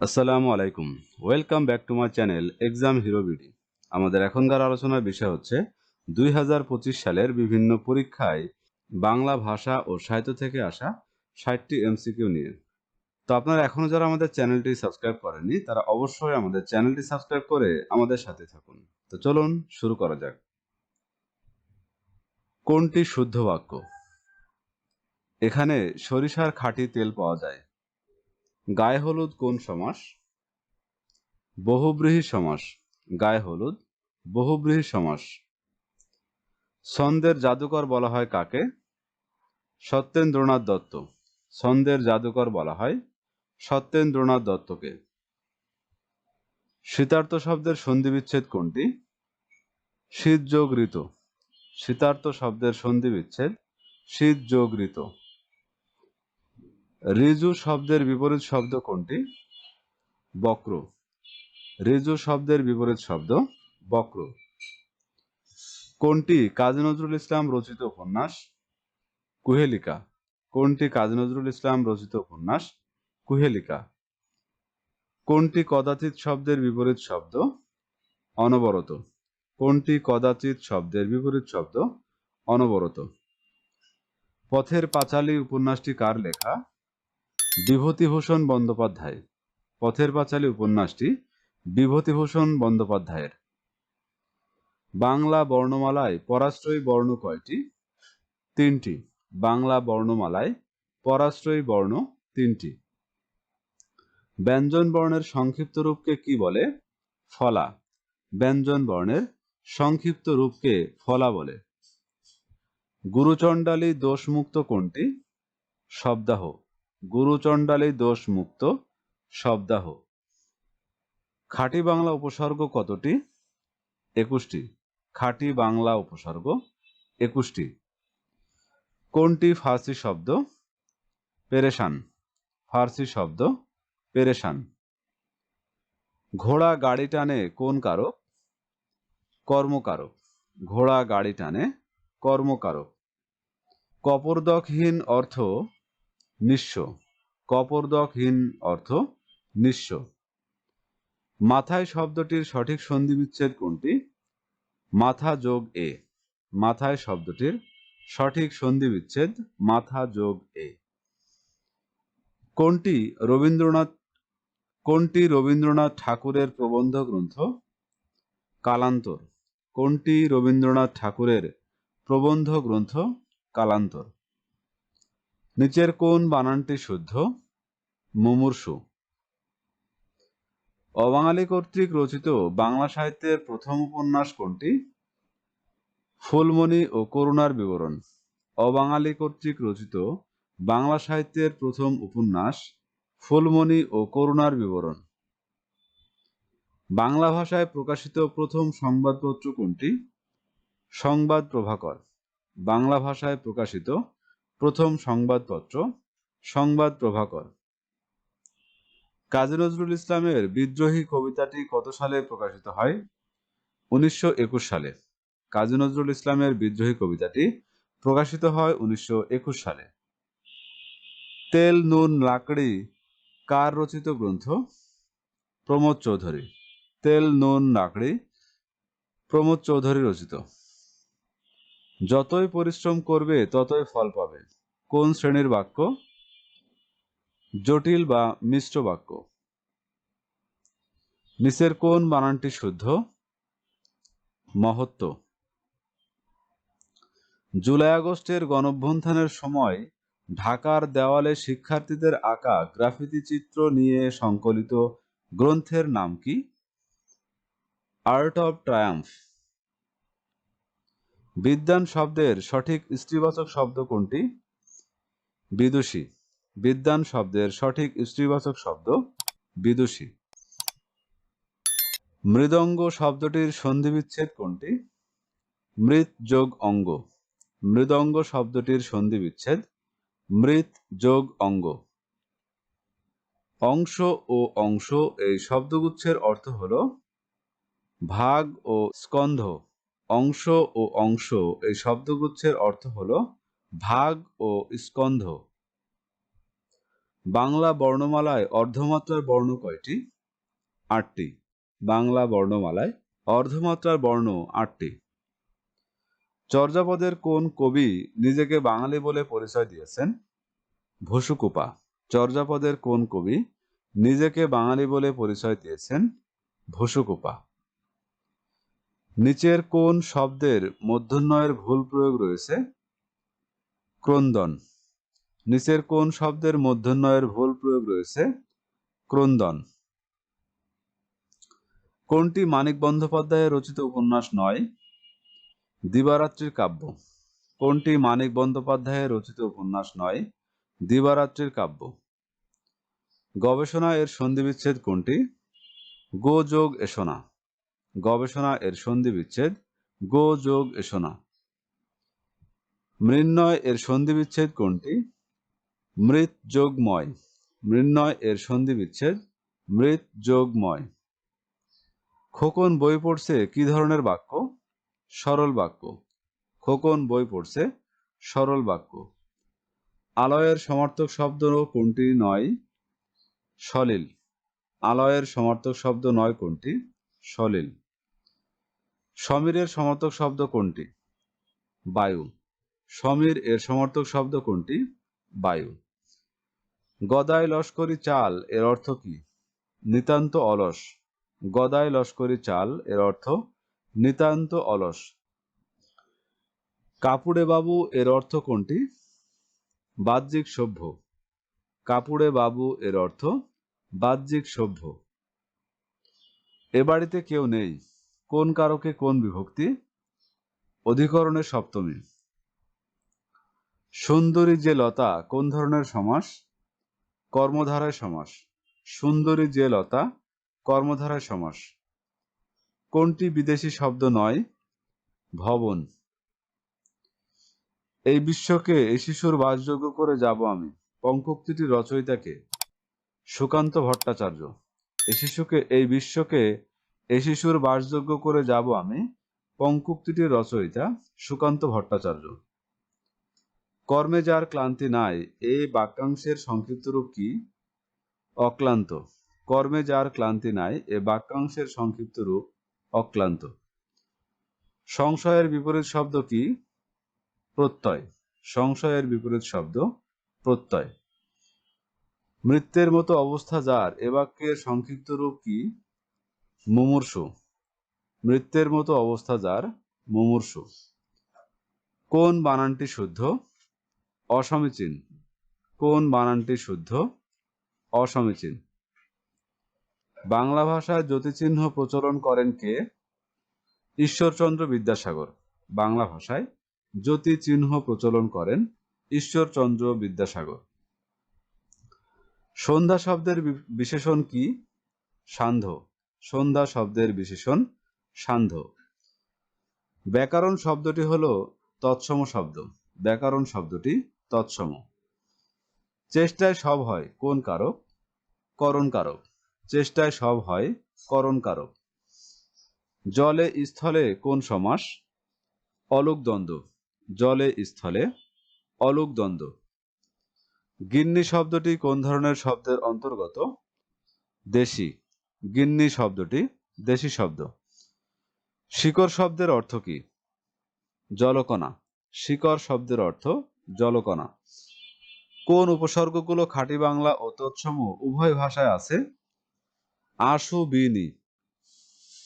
আসসালামু আলাইকুম। Welcome back to my channel Exam Hero BD আমাদের এখনকার আলোচনার বিষয় হচ্ছে, দুই হাজার পঁচিশ সালের বিভিন্ন পরীক্ষায় বাংলা ভাষা ও সাহিত্য থেকে আসা ষাটটি এমসিকিউ নিয়ে। তো আপনারা এখনও যারা আমাদের চ্যানেলটি সাবস্ক্রাইব করেননি, তারা অবশ্যই আমাদের চ্যানেলটি সাবস্ক্রাইব করে আমাদের সাথে থাকুন। তো চলুন শুরু করা যাক। কোনটি শুদ্ধ বাক্য? এখানে সরিষার খাঁটি তেল পাওয়া যায়। গায়ে হলুদ কোন সমাস? বহুব্রীহি সমাস। গায়ে হলুদ। বহুব্রীহি সমাস। ছন্দের জাদুকর বলা হয় কাকে? সত্যেন্দ্রনাথ দত্ত। ছন্দের জাদুকর বলা হয় সত্যেন্দ্রনাথ দত্তকে। শীতার্থ শব্দের সন্ধিবিচ্ছেদ কোনটি? শীত যোগ ঋতু শীতার্থ শব্দের সন্ধিবিচ্ছেদ শীত যোগ ঋতু ঋজু শব্দের বিপরীত শব্দ কোনটি? বক্র। রেজু শব্দের বিপরীত শব্দ বক্র। কোনটি কাজী নজরুল ইসলাম রচিত উপন্যাস? কুহেলিকা। কোনটি কাজী নজরুল ইসলাম রচিত উপন্যাস? কুহেলিকা। কোনটি কদাচিৎ শব্দের বিপরীত শব্দ অনবরত? কোনটি কদাচিৎ শব্দের বিপরীত শব্দ অনবরত? পথের পাঁচালী উপন্যাসটি কার লেখা? বিভূতিভূষণ বন্দ্যোপাধ্যায়। পথের পাঁচালী উপন্যাসটি বিভূতিভূষণ বন্দ্যোপাধ্যায়ের। বাংলা বর্ণমালায় পরাশ্রয়ী বর্ণ কয়টি? তিনটি। বাংলা বর্ণমালায় পরাশ্রয়ী বর্ণ তিনটি। ব্যঞ্জন বর্ণের সংক্ষিপ্ত রূপকে কি বলে? ফলা। ব্যঞ্জন বর্ণের সংক্ষিপ্ত রূপকে ফলা বলে। গুরুচণ্ডালী দোষমুক্ত কোনটি? শব্দাহ। গুরুচণ্ডালী দোষমুক্ত শব্দাহ। খাঁটি বাংলা উপসর্গ কতটি? একুশটি। খাঁটি বাংলা উপসর্গ একুশটি। কোনটি ফার্সি শব্দ? পেরেশান। ফার্সি শব্দ পেরেশান। ঘোড়া গাড়ি টানে কোন কারক? কর্মকারক। ঘোড়া গাড়ি টানে কর্মকারক। কপর্দকহীন অর্থ নিঃস্ব। কপর্দকহীন অর্থ নিঃস্ব। মাথায় শব্দটির সঠিক সন্ধিবিচ্ছেদ কোনটি? মাথা যোগ এ। মাথায় শব্দটির সঠিক সন্ধিবিচ্ছেদ মাথা যোগ এ। কোনটি রবীন্দ্রনাথ কোনটি রবীন্দ্রনাথ ঠাকুরের প্রবন্ধ গ্রন্থ? কালান্তর। কোনটি রবীন্দ্রনাথ ঠাকুরের প্রবন্ধ গ্রন্থ? কালান্তর। নিচের কোন বানানটি শুদ্ধ, মুমূর্ষু। অবাঙালি কর্তৃক রচিত বাংলা সাহিত্যের প্রথম উপন্যাস কোনটি? ফুলমণি ও করুণার বিবরণ। অবাঙালি কর্তৃক রচিত বাংলা সাহিত্যের প্রথম উপন্যাস, ফুলমণি ও করুণার বিবরণ। বাংলা ভাষায় প্রকাশিত প্রথম সংবাদপত্র কোনটি? সংবাদ প্রভাকর। বাংলা ভাষায় প্রকাশিত প্রথম সংবাদপত্র, সংবাদ প্রভাকর। কাজী নজরুল ইসলামের বিদ্রোহী কবিতাটি কত সালে প্রকাশিত হয়? উনিশশো একুশ সালে। কাজী নজরুল ইসলামের বিদ্রোহী কবিতাটি প্রকাশিত হয় উনিশশো একুশ সালে। তেল, নুন, লাকড়ি, কার রচিত গ্রন্থ? প্রমোদ চৌধুরী। তেল, নুন, লাকড়ি, প্রমোদ চৌধুরী রচিত। যতই পরিশ্রম করবে, ততই ফল পাবে। কোন শ্রেণির বাক্য? জটিল বা মিশ্র বাক্য। নিচের কোন বানানটি শুদ্ধ? মহত্ব। জুলাই আগস্টের গণঅভ্যুত্থানের সময় ঢাকার দেওয়ালে শিক্ষার্থীদের আঁকা গ্রাফিতি চিত্র নিয়ে সংকলিত গ্রন্থের নাম কি? Art of Triumph. বিদ্যান শব্দের সঠিক স্ত্রীবাচক শব্দ কোনটি? বিদুষী। বিদ্যান শব্দের সঠিক স্ত্রীবাচক শব্দ বিদুষী। মৃদঙ্গ শব্দটির সন্ধিবিচ্ছেদ কোনটি? মৃত যোগ অঙ্গ। মৃদঙ্গ শব্দটির সন্ধিবিচ্ছেদ মৃত যোগ অঙ্গ। অংশ ও অংশ এই শব্দগুচ্ছের অর্থ হল ভাগ ও স্কন্ধ। অংশ ও অংশ, এই শব্দগুচ্ছের অর্থ হল ভাগ ও স্কন্ধ। বাংলা বর্ণমালায় অর্ধমাত্রার বর্ণ কয়টি? আটটি। বাংলা বর্ণমালায় অর্ধমাত্রার বর্ণ আটটি। চর্যাপদের কোন কবি নিজেকে বাঙালি বলে পরিচয় দিয়েছেন? ভসুকুপা চর্যাপদের কোন কবি নিজেকে বাঙালি বলে পরিচয় দিয়েছেন? ভসুকুপা নিচের কোন শব্দের মধ্যন্বয়ের ভুল প্রয়োগ রয়েছে? ক্রন্দন। নিচের কোন শব্দের মধ্যন্বয়ের ভুল প্রয়োগ রয়েছে? ক্রন্দন। কোনটি মানিক বন্দ্যোপাধ্যায়ের রচিত উপন্যাস নয়? দিবারাত্রির কাব্য। কোনটি মানিক বন্দ্যোপাধ্যায়ের রচিত উপন্যাস নয়? দিবারাত্রির কাব্য। গবেষণা এর সন্ধিবিচ্ছেদ কোনটি? গো যোগ এসোনা গবেষণা এর সন্ধিবিচ্ছেদ গো যোগ এসোনা মৃন্ময় এর সন্ধিবিচ্ছেদ কোনটি? মৃত যোগময়। মৃন্ময় এর সন্ধিবিচ্ছেদ মৃত যোগময়। খোকন বই পড়ছে কি ধরনের বাক্য? সরল বাক্য। খোকন বই পড়ছে সরল বাক্য। আলয়ের সমার্থক শব্দ কোনটি নয়? সলিল। আলয়ের সমার্থক শব্দ নয় কোনটি? সলিল। সমীরের সমার্থক শব্দ কোনটি? বায়ু। সমীর এর সমর্থক শব্দ কোনটি? বায়ু। গদায় লস্করি চাল এর অর্থ কি? নিতান্ত অলস। গদায় লস্করি চাল এর অর্থ নিতান্ত অলস। কাপুড়ে বাবু এর অর্থ কোনটি? বাহ্যিক সভ্য। কাপুড়ে বাবু এর অর্থ বাহ্যিক সভ্য। এ বাড়িতে কেউ নেই। কোন কারকে কোন বিভক্তি? অধিকরণের সপ্তমী। সুন্দরী যে লতা, কোন ধরনের সমাস? কর্মধারায় সমাস। সুন্দরী যে লতা, কর্মধারায় সমাস। কোনটি বিদেশি শব্দ নয়? ভবন। এই বিশ্বকে, এই শিশুর বাসযোগ্য করে যাব আমি। পঙ্কোক্তিটির রচয়িতাকে সুকান্ত ভট্টাচার্য। এই শিশুকে, এই বিশ্বকে এই শিশুর বাসযোগ্য করে যাব আমি পঙ্কুক্তিটির রচয়িতা সুকান্ত ভট্টাচার্য। কর্মে যার ক্লান্তি নাই এই বাক্যাংশের সংক্ষিপ্ত রূপ কি? অক্লান্ত। কর্মে যার ক্লান্তি নাই, এ বাক্যাংশের সংক্ষিপ্ত রূপ অক্লান্ত। সংশয়ের বিপরীত শব্দ কি? প্রত্যয়। সংশয়ের বিপরীত শব্দ প্রত্যয়। মৃত্যের মতো অবস্থা যার, এ বাক্যের সংক্ষিপ্ত রূপ কি? মুমূর্ষু। মৃত্যের মতো অবস্থা যার, মুমূর্ষু। কোন বানানটি শুদ্ধ? অসমীচীন। কোন বানানটি শুদ্ধ? অসমীচীন। বাংলা ভাষায় জ্যোতিচিহ্ন প্রচলন করেন কে? ঈশ্বরচন্দ্র বিদ্যাসাগর। বাংলা ভাষায় জ্যোতি চিহ্ন প্রচলন করেন ঈশ্বরচন্দ্র বিদ্যাসাগর। সন্ধ্যা শব্দের বিশেষণ কি? সান্ধ্য। সন্ধ্যা শব্দের বিশেষণ, সান্ধ্য। ব্যাকরণ শব্দটি হল তৎসম শব্দ। ব্যাকরণ শব্দটি তৎসম। চেষ্টায় সব হয় কোন কারক? করণ কারক। চেষ্টায় সব হয় করণ কারক। জলে স্থলে কোন সমাস? অলুক দ্বন্দ্ব। জলে স্থলে অলুক দ্বন্দ্ব। গিন্নি শব্দটি কোন ধরনের শব্দের অন্তর্গত? দেশি। গিন্নি শব্দটি, দেশি শব্দ। শিকড় শব্দের অর্থ কি? জলকণা। শিকড় শব্দের অর্থ জলকণা। কোন উপসর্গগুলো খাঁটি বাংলা ও তৎসম উভয় ভাষায় আছে? আশু বিনি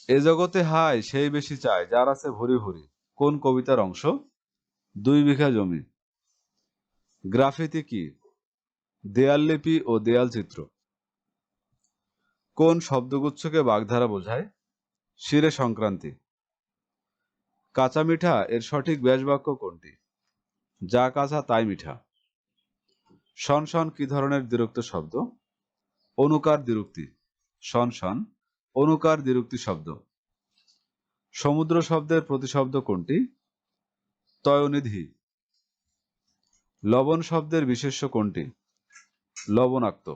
এ জগতে হায়, সেই বেশি চায় যার আছে ভরি ভরি। কোন কবিতার অংশ? দুই বিঘা জমি। গ্রাফিতি কি? দেয়াল লিপি ও দেয়াল চিত্র। কোন শব্দগুচ্ছকে বাগধারা বোঝায়? শিরে সংক্রান্তি। কাঁচা মিঠা, এর সঠিক ব্যাসবাক্য কোনটি? যা কাঁচা তাই মিঠা। শন শন কি ধরনের দ্বিরুক্ত শব্দ? অনুকার দ্বিরুক্তি। শন শন, অনুকার দ্বিরুক্তি শব্দ। সমুদ্র শব্দের প্রতিশব্দ কোনটি? তয়নিধি। লবণ শব্দের বিশেষ্য কোনটি? লবণাক্ত।